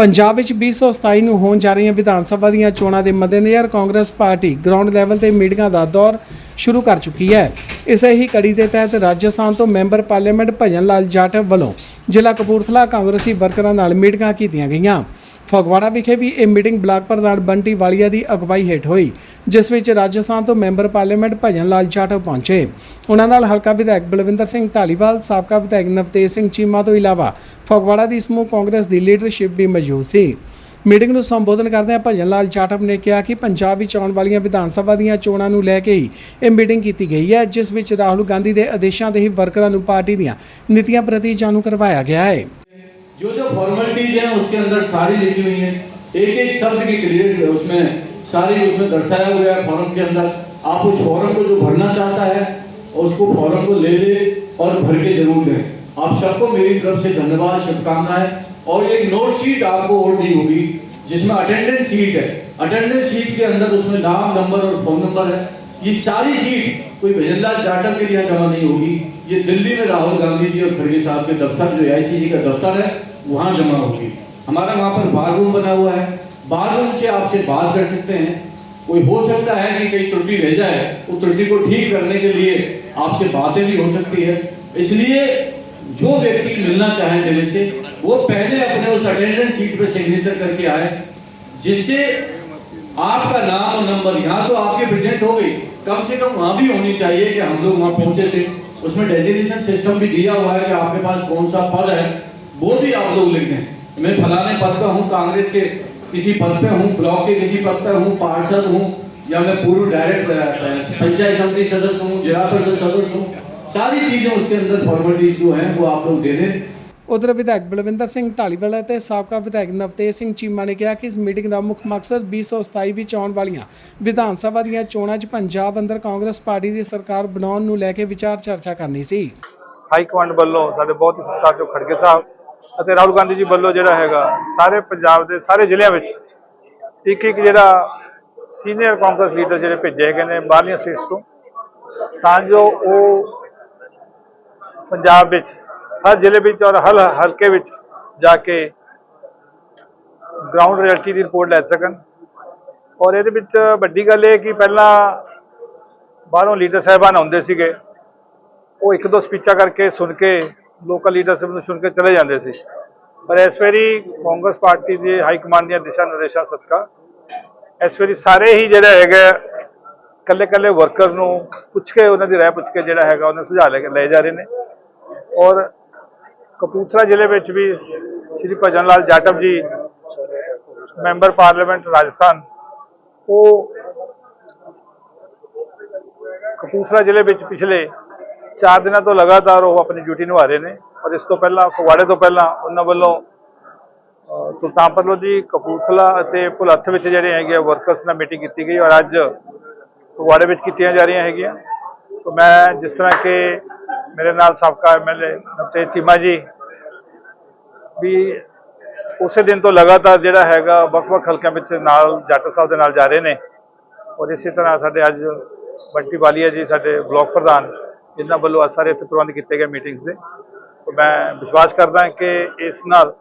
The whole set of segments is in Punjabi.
ਪੰਜਾਬ ਵਿੱਚ 2027 ਨੂੰ ਹੋਣ ਜਾ ਰਹੀਆਂ ਵਿਧਾਨ ਸਭਾ ਦੀਆਂ ਚੋਣਾਂ ਦੇ ਮੱਦੇਨਜ਼ਰ ਕਾਂਗਰਸ ਪਾਰਟੀ ਗਰਾਊਂਡ ਲੈਵਲ ਤੇ ਮੀਟਿੰਗਾਂ ਦਾ ਦੌਰ ਸ਼ੁਰੂ ਕਰ ਚੁੱਕੀ ਹੈ। ਇਸੇ ਹੀ ਕੜੀ ਦੇ ਤਹਿਤ ਰਾਜਸਥਾਨ ਤੋਂ ਮੈਂਬਰ ਪਾਰਲੀਮੈਂਟ ਭਜਨ ਲਾਲ ਜਾਟਵ ਵੱਲੋਂ ਜ਼ਿਲ੍ਹਾ ਕਪੂਰਥਲਾ ਕਾਂਗਰਸੀ ਵਰਕਰਾਂ ਨਾਲ ਮੀਟਿੰਗਾਂ ਕੀਤੀਆਂ ਗਈਆਂ। ਫਗਵਾੜਾ ਵਿਖੇ ਵੀ ਇਹ ਮੀਟਿੰਗ ਬਲਾਕ ਪ੍ਰਧਾਨ ਬੰਟੀ ਵਾਲੀਆ ਦੀ ਅਗਵਾਈ ਹੇਠ ਹੋਈ, ਜਿਸ ਵਿੱਚ ਰਾਜਸਥਾਨ ਤੋਂ ਮੈਂਬਰ ਪਾਰਲੀਮੈਂਟ ਭਜਨ ਲਾਲ ਜਾਟਵ ਪਹੁੰਚੇ। ਉਹਨਾਂ ਨਾਲ ਹਲਕਾ ਵਿਧਾਇਕ ਬਲਵਿੰਦਰ ਸਿੰਘ ਢਾਲੀਵਾਲ, ਸਾਬਕਾ ਵਿਧਾਇਕ ਨਵਤੇਜ ਸਿੰਘ ਚੀਮਾ ਤੋਂ ਇਲਾਵਾ ਫਗਵਾੜਾ ਦੀ ਸਮੂਹ ਕਾਂਗਰਸ ਦੀ ਲੀਡਰਸ਼ਿਪ ਵੀ ਮੌਜੂਦ ਸੀ। ਮੀਟਿੰਗ ਨੂੰ ਸੰਬੋਧਨ ਕਰਦਿਆਂ ਭਜਨ ਲਾਲ ਜਾਟਵ ਨੇ ਕਿਹਾ ਕਿ ਪੰਜਾਬ ਵਿੱਚ ਆਉਣ ਵਾਲੀਆਂ ਵਿਧਾਨ ਸਭਾ ਦੀਆਂ ਚੋਣਾਂ ਨੂੰ ਲੈ ਕੇ ਹੀ ਇਹ ਮੀਟਿੰਗ ਕੀਤੀ ਗਈ ਹੈ, ਜਿਸ ਵਿੱਚ ਰਾਹੁਲ ਗਾਂਧੀ ਦੇ ਆਦੇਸ਼ਾਂ ਦੇ ਹੀ ਵਰਕਰਾਂ ਨੂੰ ਪਾਰਟੀ ਦੀਆਂ ਨੀਤੀਆਂ ਪ੍ਰਤੀ ਜਾਣੂ ਕਰਵਾਇਆ ਗਿਆ ਹੈ। जो जो फॉर्मेलिटीज हैं, उसके अंदर सारी लिखी हुई हैं। एक एक शब्द की क्लियर उसमें सारी उसमें दर्शाया हुआ है फॉर्म के अंदर। आप उस फॉर्म को जो भरना चाहता है, उसको फॉर्म को ले ले और भर के ज़रूर दें। आप सबको मेरी तरफ़ से धन्यवाद, शुभकामनाएँ। और एक नोट शीट आपको और दी होगी, जिसमें अटेंडेंस शीट है। अटेंडेंस शीट के अंदर उसमें नाम नंबर और फ़ोन नंबर है। ये सारी शीट कोई भजनलाल जाटव के लिए जमा नहीं होगी। ये दिल्ली में राहुल गांधी जी और खड़गे साहब के दफ्तर, जो आईसीसी का दफ्तर है, वहाँ जमा होगी। हमारा वहाँ पर बार रूम बना हुआ है। बार रूम से आपसे बात कर सकते हैं। कोई हो सकता है कि कहीं त्रुटि रह जाए उस त्रुटि को ठीक करने के लिए आपसे बातें भी हो सकती है। इसलिए जो व्यक्ति मिलना चाहे मेरे से, वो पहले अपने उस अटेंडेंस सीट पे सिग्नेचर करके आए, जिससे आपका नाम और नंबर यहाँ तो आपके प्रेजेंट हो गई। कम से कम वहाँ भी होनी चाहिए कि हम लोग वहाँ पहुँचे थे। उसमें डेजिग्नेशन सिस्टम भी दिया हुआ है कि आपके पास कौन सा पद है, वो भी आप लोग लिख दें। मैं फलाने पद पे हूँ, कांग्रेस के किसी पद पे हूँ, ब्लॉक के किसी पद पर हूँ, पार्षद हूँ, या मैं पूर्व डायरेक्ट पंचायत समिति सदस्य हूँ, जिला परिषद सदस्य हूँ। सारी चीज़ें उसके अंदर फॉर्मेलिटीज जो हैं, वो आप लोग दे दें। ਉਧਰ ਵਿਧਾਇਕ ਬਲਵਿੰਦਰ ਸਿੰਘ ਢਾਲੀਵਾਲ ਅਤੇ ਸਾਬਕਾ ਵਿਧਾਇਕ ਨਵਤੇਜ ਸਿੰਘ ਚੀਮਾ ਨੇ ਕਿਹਾ ਕਿ ਇਸ ਮੀਟਿੰਗ ਦਾ ਮੁੱਖ ਮਕਸਦ 2027 ਵਿੱਚ ਆਉਣ ਵਾਲੀਆਂ ਵਿਧਾਨ ਸਭਾ ਦੀਆਂ ਚੋਣਾਂ 'ਚ ਪੰਜਾਬ ਅੰਦਰ ਕਾਂਗਰਸ ਪਾਰਟੀ ਦੀ ਸਰਕਾਰ ਬਣਾਉਣ ਨੂੰ ਲੈ ਕੇ ਵਿਚਾਰ ਚਰਚਾ ਕਰਨੀ ਸੀ। ਹਾਈ ਕਮਾਂਡ ਵੱਲੋਂ ਸਾਡੇ ਬਹੁਤ ਹੀ ਸਤਿਕਾਰਯੋਗ ਖੜਗੇ ਸਾਹਿਬ ਅਤੇ ਰਾਹੁਲ ਗਾਂਧੀ ਜੀ ਵੱਲੋਂ ਜਿਹੜਾ ਹੈਗਾ ਸਾਰੇ ਪੰਜਾਬ ਦੇ ਸਾਰੇ ਜ਼ਿਲ੍ਹਿਆਂ ਵਿੱਚ ਇੱਕ ਇੱਕ ਜਿਹੜਾ ਸੀਨੀਅਰ ਕਾਂਗਰਸ ਲੀਡਰ ਜਿਹੜੇ ਭੇਜੇ ਗਏ ਨੇ ਬਾਹਰਲੀਆਂ ਸੀਟਸ ਤੋਂ, ਤਾਂ ਜੋ ਉਹ ਪੰਜਾਬ ਵਿੱਚ ਹਰ ਜ਼ਿਲ੍ਹੇ ਵਿੱਚ ਔਰ ਹਰ ਹਲਕੇ ਵਿੱਚ ਜਾ ਕੇ ਗਰਾਊਂਡ ਰਿਐਲਿਟੀ ਦੀ ਰਿਪੋਰਟ ਲੈ ਸਕਣ। ਔਰ ਇਹਦੇ ਵਿੱਚ ਵੱਡੀ ਗੱਲ ਇਹ ਕਿ ਪਹਿਲਾਂ ਬਾਹਰੋਂ ਲੀਡਰ ਸਾਹਿਬਾਨ ਆਉਂਦੇ ਸੀਗੇ। ਉਹ ਇੱਕ ਦੋ ਸਪੀਚਾਂ ਕਰਕੇ ਸੁਣ ਕੇ ਲੋਕਲ ਲੀਡਰਸ਼ਿਪ ਨੂੰ ਸੁਣ ਕੇ ਚਲੇ ਜਾਂਦੇ ਸੀ। ਪਰ ਇਸ ਵਾਰੀ ਕਾਂਗਰਸ ਪਾਰਟੀ ਦੀ ਹਾਈ ਕਮਾਂਡ ਦੀਆਂ ਦਿਸ਼ਾ ਨਿਰਦੇਸ਼ਾਂ ਸਦਕਾ ਇਸ ਵਾਰੀ ਸਾਰੇ ਹੀ ਜਿਹੜਾ ਹੈਗਾ ਕੱਲੇ ਕੱਲੇ ਵਰਕਰ ਨੂੰ ਪੁੱਛ ਕੇ, ਉਹਨਾਂ ਦੀ ਰਾਏ ਪੁੱਛ ਕੇ ਜਿਹੜਾ ਹੈਗਾ, ਉਹਨਾਂ ਸੁਝਾਅ ਲੈ ਕੇ ਲੈ ਜਾ ਰਹੇ ਨੇ। ਔਰ ਕਪੂਰਥਲਾ ਜ਼ਿਲ੍ਹੇ ਵਿੱਚ ਵੀ ਸ਼੍ਰੀ ਭਜਨ ਲਾਲ ਜਾਟਵ ਜੀ, ਮੈਂਬਰ ਪਾਰਲੀਮੈਂਟ ਰਾਜਸਥਾਨ, ਉਹ ਕਪੂਰਥਲਾ ਜ਼ਿਲ੍ਹੇ ਵਿੱਚ ਪਿਛਲੇ 4 ਦਿਨਾਂ ਤੋਂ ਲਗਾਤਾਰ ਉਹ ਆਪਣੀ ਡਿਊਟੀ ਨਿਭਾ ਰਹੇ ਨੇ ਔਰ ਇਸ ਤੋਂ ਪਹਿਲਾਂ, ਫਗਵਾੜੇ ਤੋਂ ਪਹਿਲਾਂ ਉਹਨਾਂ ਵੱਲੋਂ ਸੁਲਤਾਨਪੁਰ ਲੋਧੀ ਕਪੂਰਥਲਾ ਅਤੇ ਭੁਲੱਥ ਵਿੱਚ ਜਿਹੜੇ ਹੈਗੇ ਆ ਵਰਕਰਸ ਨਾਲ ਮੀਟਿੰਗ ਕੀਤੀ ਗਈ ਔਰ ਅੱਜ ਫਗਵਾੜੇ ਵਿੱਚ ਕੀਤੀਆਂ ਜਾ ਰਹੀਆਂ ਹੈਗੀਆਂ। ਤਾਂ ਮੈਂ ਜਿਸ ਤਰ੍ਹਾਂ ਕਿ ਮੇਰੇ ਨਾਲ ਸਾਬਕਾ ਐਮਐਲਏ ਨਵਤੇਜ ਚੀਮਾ ਜੀ। ਵੀ ਉਸੇ ਦਿਨ ਤੋਂ ਲਗਾਤਾਰ ਜਿਹੜਾ ਹੈਗਾ, ਵੱਖ-ਵੱਖ ਹਲਕਿਆਂ ਵਿੱਚ ਨਾਲ ਜੱਟ ਸਾਹਿਬ ਦੇ ਨਾਲ ਜਾ ਰਹੇ ਨੇ। ਔਰ ਇਸੇ ਤਰ੍ਹਾਂ ਸਾਡੇ ਅੱਜ ਬੰਟੀ ਵਾਲੀਆ ਜੀ, ਸਾਡੇ ਬਲਾਕ ਪ੍ਰਧਾਨ, ਜਿਨ੍ਹਾਂ ਵੱਲੋਂ ਅੱਜ ਸਾਰੇ ਇੱਥੇ ਪ੍ਰਬੰਧ ਕੀਤੇ ਗਏ ਮੀਟਿੰਗਸ ਦੇ। ਮੈਂ ਵਿਸ਼ਵਾਸ ਕਰਦਾ ਕਿ ਇਸ ਨਾਲ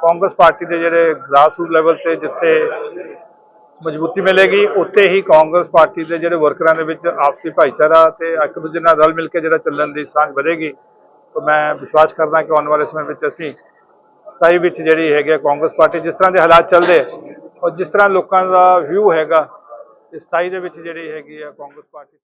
ਕਾਂਗਰਸ ਪਾਰਟੀ ਦੇ ਜਿਹੜੇ ਗ੍ਰਾਸਰੂਟ ਲੈਵਲ ਤੇ ਜਿੱਥੇ ਮਜ਼ਬੂਤੀ ਮਿਲੇਗੀ। ਉੱਥੇ ਹੀ ਕਾਂਗਰਸ ਪਾਰਟੀ ਦੇ ਜਿਹੜੇ ਵਰਕਰਾਂ ਦੇ ਵਿੱਚ ਆਪਸੀ ਭਾਈਚਾਰਾ ਤੇ ਇੱਕ ਦੂਜੇ ਨਾਲ ਰਲ ਮਿਲ ਕੇ ਜਿਹੜਾ ਚੱਲਣ ਦੀ ਸਾਂਝ ਵਧੇਗੀ, ਤਾਂ ਮੈਂ ਵਿਸ਼ਵਾਸ ਕਰਦਾ ਕਿ ਆਉਣ ਵਾਲੇ ਸਮੇਂ ਵਿੱਚ ਅਸੀਂ 27 ਵਿੱਚ ਜਿਹੜੀ ਹੈਗੀ ਆ ਕਾਂਗਰਸ ਪਾਰਟੀ, ਜਿਸ ਤਰ੍ਹਾਂ ਦੇ ਹਾਲਾਤ ਚੱਲਦੇ, ਔਰ ਜਿਸ ਤਰ੍ਹਾਂ ਲੋਕਾਂ ਦਾ ਵਿਊ ਹੈਗਾ ਇਸ 27 ਦੇ ਵਿੱਚ ਜਿਹੜੀ ਹੈਗੀ ਆ ਕਾਂਗਰਸ ਪਾਰਟੀ।